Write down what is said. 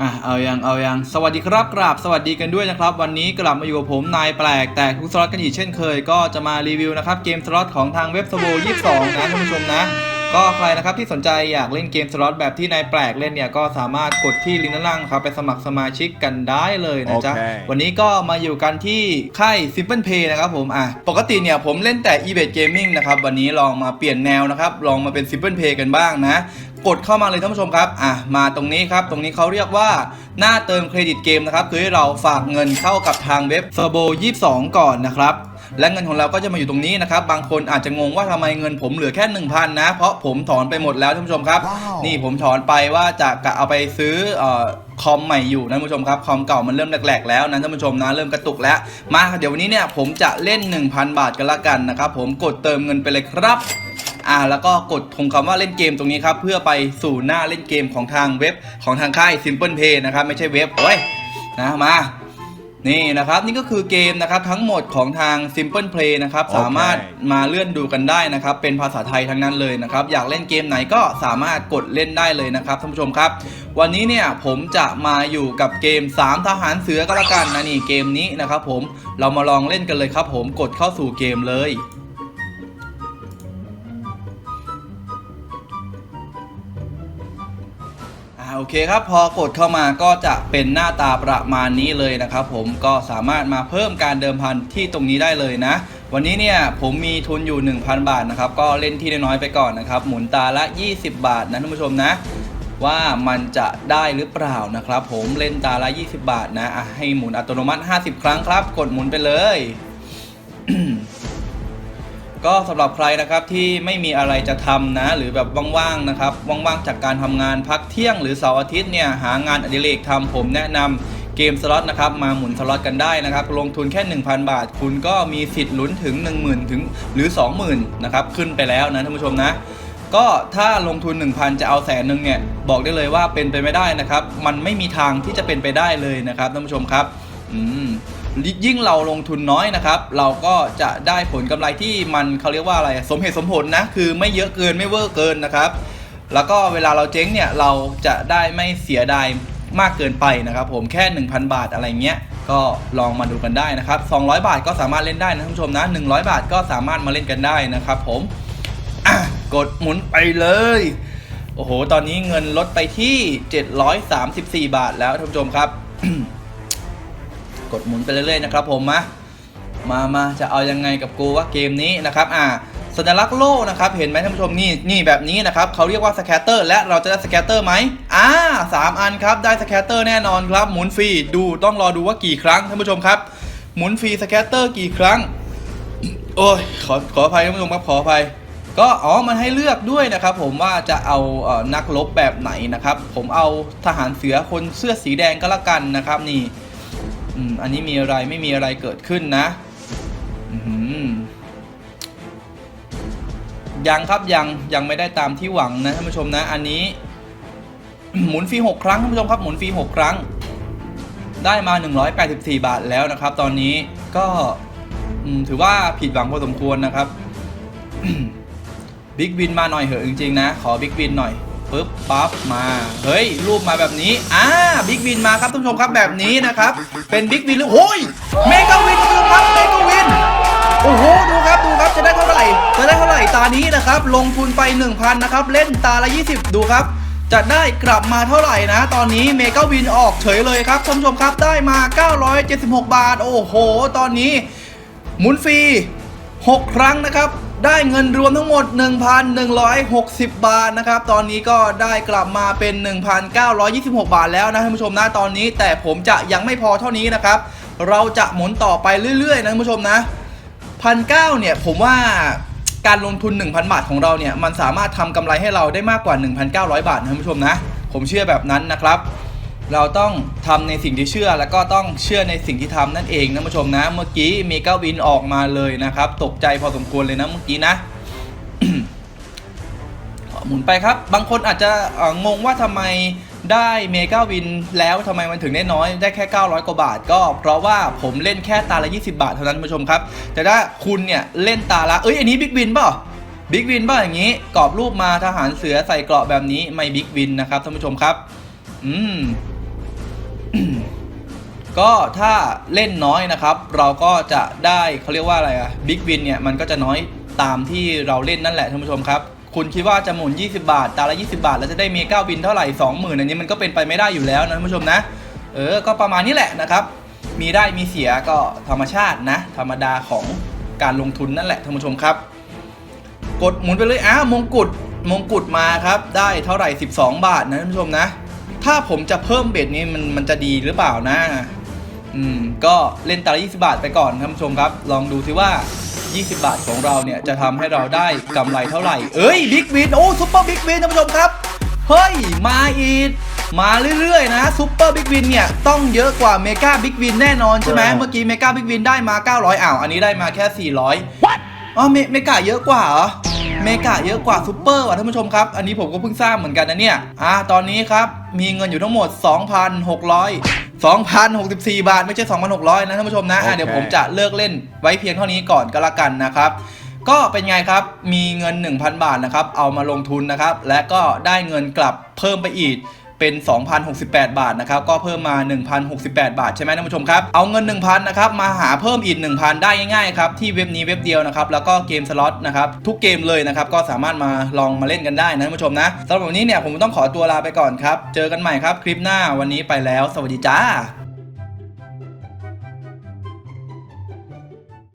อะเอายังเอายังสวัสดีครับกราบสวัสดีกันด้วยนะครับ วันนี้กลับมาอยู่กับผมนายแปลก แต่ทุกสล็อตกันอีกเช่นเคย ก็จะมารีวิวนะครับเกมสล็อตของทางเว็บสโบ22นะท่านผู้ชมนะ ก็ใครนะครับที่สนใจอยากเล่นเกมสล็อตแบบที่นายแปลกเล่นเนี่ยก็สามารถกดที่ลิงก์ด้านล่างนะครับไปสมัครสมาชิกกันได้เลยนะจ๊ะโอเควันนี้ก็มาอยู่กันที่ค่าย Simple Play นะครับผมอะปกติเนี่ยผมเล่นแต่ e b a t Gaming นะครับวันนี้ลองมาเปลี่ยนแนวนะครับลองมาเป็น Simple Play กันบ้างนะกดเข้ามาเลยท่านผู้ชมครับ อะ มาตรงนี้ครับ ตรงนี้เขาเรียกว่าหน้าเติมเครดิตเกมนะครับ คือให้เราฝากเงินเข้ากับทางเว็บ f u r b o 22 ก่อนนะครับ และเงินของเราก็จะมาอยู่ตรงนี้นะครับ บางคนอาจจะงงว่าทำไมเงินผมเหลือแค่ 1,000 นะ เพราะผมถอนไปหมดแล้วท่านผู้ชมครับว้าวนี่ผมถอนไปว่าจะกะเอาไปซื้อเอ่อคอมใหม่อยู่นะท่านผู้ชมครับ คอมเก่ามันเริ่มแหลกๆแล้วนะท่านผู้ชมนะเริ่มกระตุกแล้ว มาเดี๋ยววันนี้เนี่ยผมจะเล่น 1,000 บาทกันละกันนะครับผมกดเติมเงินไปเลยครับอ่าแล้วก็กดทงคำว่าเล่นเกมตรงนี้ครับ เพื่อไปสู่หน้าเล่นเกมของทางเว็บของทางค่าย Simple Play นะครับ ไม่ใช่เว็บโอ้ยนะมา นี่นะครับนี่ก็คือเกมนะครับทั้งหมดของทาง Simple Play นะครับโอเค สามารถมาเลื่อนดูกันได้นะครับเป็นภาษาไทยทั้งนั้นเลยนะครับอยากเล่นเกมไหนก็สามารถกดเล่นได้เลยนะครับท่านผู้ชมครับ วันนี้เนี่ยผมจะมาอยู่กับเกม 3 ทหารเสือก็แล้วกันนะนี่เกมนี้นะครับผมเรามาลองเล่นกันเลยครับผมกดเข้าสู่เกมเลย โอเคครับพอกดเข้ามาก็จะเป็นหน้าตาประมาณนี้เลยนะครับผมก็สามารถมาเพิ่มการเดิมพันที่ตรงนี้ได้เลยนะ วันนี้เนี่ยผมมีทุนอยู่ 1,000 บาทนะครับก็เล่นที่น้อยๆไปก่อนนะครับหมุนตาละ 20 บาทนะท่านผู้ชมนะ ว่ามันจะได้หรือเปล่านะครับผมเล่นตาละ 20 บาทนะอะให้หมุนอัตโนมัติ 50 ครั้งครับ กดหมุนไปเลย ก็สำหรับใครนะครับที่ไม่มีอะไรจะทำนะ หรือแบบว่างๆนะครับว่างๆจากการทำงานพักเที่ยงหรือเสาร์อาทิตย์เนี่ยหางานอดิเรกทำผมแนะนำเกมสล็อตนะครับมาหมุนสล็อตกันได้นะครับ ลงทุนแค่ 1,000 บาท คุณก็มีสิทธิ์ลุ้นถึง 10,000 ถึงหรือ 20,000นะครับขึ้นไปแล้วนะท่านผู้ชมนะ ก็ถ้าลงทุน 1,000 จะเอาแสนหนึ่งเนี่ยบอกได้เลยว่าเป็นไปไม่ได้นะครับ มันไม่มีทางที่จะเป็นไปได้เลยนะครับท่านผู้ชมครับ อืม ยิ่งเราลงทุนน้อยนะครับ เราก็จะได้ผลกำไรที่มันเขาเรียกว่าอะไรสมเหตุสมผลนะคือไม่เยอะเกินไม่เวอร์เกินนะครับ แล้วก็เวลาเราเจ๊งเนี่ยเราจะได้ไม่เสียดายมากเกินไปนะครับผมแค่ 1,000 บาทอะไรเงี้ยก็ลองมาดูกันได้นะครับ 200 บาทก็สามารถเล่นได้นะท่านผู้ชมนะ 100 บาทก็สามารถมาเล่นกันได้นะครับผมกดหมุนไปเลย โอ้โห ตอนนี้เงินลดไปที่ 734 บาทแล้วท่านผู้ชมครับ กดหมุนไปเรื่อยๆนะครับผมมามามาจะเอายังไงกับกูว่าเกมนี้นะครับอ่าสัญลักษณ์โล่นะครับเห็นไหมท่านผู้ชมนี่นี่แบบนี้นะครับเขาเรียกว่าสแคตเตอร์และเราจะได้สแคตเตอร์ไหมอ่าสามอันครับได้สแคตเตอร์แน่นอนครับหมุนฟรีดูต้องรอดูว่ากี่ครั้งท่านผู้ชมครับ หมุนฟรีสแคตเตอร์กี่ครั้งโอ้ยขอขออภัยท่านผู้ชมครับขออภัยก็อ๋อมันให้เลือกด้วยนะครับผมว่าจะเอาเออนักรบแบบไหนนะครับ ผมเอาทหารเสือคนเสื้อสีแดงก็แล้วกันนะครับนี่ อืมอันนี้มีอะไรไม่มีอะไรเกิดขึ้นนะยังครับยังยังไม่ได้ตามที่หวังนะท่านผู้ชมนะ อันนี้ หมุนฟรีหกครั้งท่านผู้ชมครับหมุนฟรีหกครั้ง ได้มา 184 บาทแล้วนะครับ ตอนนี้ก็ถือว่าผิดหวังพอสมควรนะครับบิ๊กวินมาหน่อยเหอะจริงๆนะ ขอบิ๊กวินหน่อย ปึ๊บปั๊บมาเฮ้ยรูปมาแบบนี้อ่าบิ๊กวินมาครับท่านผู้ชมครับแบบนี้นะครับ เป็นบิ๊กวินหรือโอ้ยเมกาวินครับเมกาวินโอ้โหดูครับดูครับจะได้เท่าไหร่จะได้เท่าไหร่ตานี้นะครับ ลงทุนไป 1,000นะครับเล่นตาละ 20 ดูครับ จะได้กลับมาเท่าไหร่นะ ตอนนี้เมกาวินออกเฉยเลยครับท่านผู้ชมครับได้มา 976 บาท โอ้โห ตอนนี้หมุนฟรี 6 ครั้งนะครับ ได้เงินรวมทั้งหมด 1,160 บาทนะครับ ตอนนี้ก็ได้กลับมาเป็น 1,926 บาทแล้วนะท่านผู้ชมนะตอนนี้ แต่ผมจะยังไม่พอเท่านี้นะครับ เราจะหมุนต่อไปเรื่อยๆนะท่านผู้ชมนะพันเก้าเนี่ยผมว่าการลงทุน 1,000 บาทของเราเนี่ยมันสามารถทำกำไรให้เราได้มากกว่า 1,900 บาทนะท่านผู้ชมนะ ผมเชื่อแบบนั้นนะครับ เราต้องทำในสิ่งที่เชื่อแล้วก็ต้องเชื่อในสิ่งที่ทำนั่นเองนะผู้ชมนะ เมื่อกี้เมกาวินออกมาเลยนะครับ ตกใจพอสมควรเลยนะเมื่อกี้นะหมุนไปครับ บางคนอาจจะงงว่าทำไมได้เมกาวินแล้วทำไมมันถึงได้น้อยได้แค่ 900 กว่าบาท ก็เพราะว่าผมเล่นแค่ตาละ 20 บาทเท่านั้นผู้ชมครับ แต่ถ้าคุณเนี่ยเล่นตาละเอ้ยอันนี้บิ๊กวินเปล่าบิ๊กวินเปล่าอย่างนี้กรอบรูปมาทหารเสือใส่เกราะแบบนี้ไม่บิ๊กวินนะครับท่านผู้ชมครับ อืม ก็ถ้าเล่นน้อยนะครับ เราก็จะได้เขาเรียกว่าอะไรอะบิ๊กวินเนี่ยมันก็จะน้อยตามที่เราเล่นนั่นแหละท่านผู้ชมครับ คุณคิดว่าจะหมุน 20 บาท ตาละ 20 บาท แล้วจะได้เมกาวินเท่าไหร่ 20,000 อันนี้มันก็เป็นไปไม่ได้อยู่แล้วนะท่านผู้ชมนะ เออ ก็ประมาณนี้แหละนะครับ มีได้มีเสียก็ธรรมชาตินะ ธรรมดาของการลงทุนนั่นแหละท่านผู้ชมครับ กดหมุนไปเลยอ้ามงกุฎมงกุฎมาครับ ได้เท่าไหร่ 12 บาทนะท่านผู้ชมนะ ถ้าผมจะเพิ่มเบ็ดนี้มันมันจะดีหรือเปล่านะ อืมก็เล่นตาละ20 บาทไปก่อนท่านผู้ชมครับ ลองดูซิว่า 20 บาทของเราเนี่ยจะทำให้เราได้กำไรเท่าไหร่ เอ้ยบิ๊กวินโอ้ซุปเปอร์บิ๊กวินท่านผู้ชมครับ เฮ้ย มาอีก มาเรื่อยๆนะซุปเปอร์บิ๊กวินเนี่ยต้องเยอะกว่าเมกาบิ๊กวินแน่นอนใช่ไหมครับเมื่อกี้เมกาบิ๊กวินได้มา 900อ้าวอันนี้ได้มาแค่ 400 อ๋อเมเมกาเยอะกว่าเหรอเมกาเยอะกว่าซูเปอร์ว่ะท่านผู้ชมครับ อันนี้ผมก็เพิ่งทราบเหมือนกันนะเนี่ย อ่า ตอนนี้ครับ มีเงินอยู่ทั้งหมด 2,600 2,064 บาท ไม่ใช่ 2,600 นะท่านผู้ชมนะอ่าโอเคเดี๋ยวผมจะเลิกเล่นไว้เพียงเท่านี้ก่อนก็แล้วกันนะครับก็เป็นไงครับ มีเงิน 1,000 บาทนะครับ เอามาลงทุนนะครับ และก็ได้เงินกลับเพิ่มไปอีก เป็น 2,068 บาทนะครับก็เพิ่มมา 1,068 บาทใช่ไหมท่านผู้ชมครับเอาเงิน 1,000นะครับมาหาเพิ่มอีก 1,000 ได้ง่ายๆครับที่เว็บนี้เว็บเดียวนะครับแล้วก็เกมสล็อตนะครับทุกเกมเลยนะครับก็สามารถมาลองมาเล่นกันได้นะท่านผู้ชมนะสำหรับวันนี้เนี่ยผมต้องขอตัวลาไปก่อนครับเจอกันใหม่ครับคลิปหน้าวันนี้ไปแล้ว สวัสดีจ้า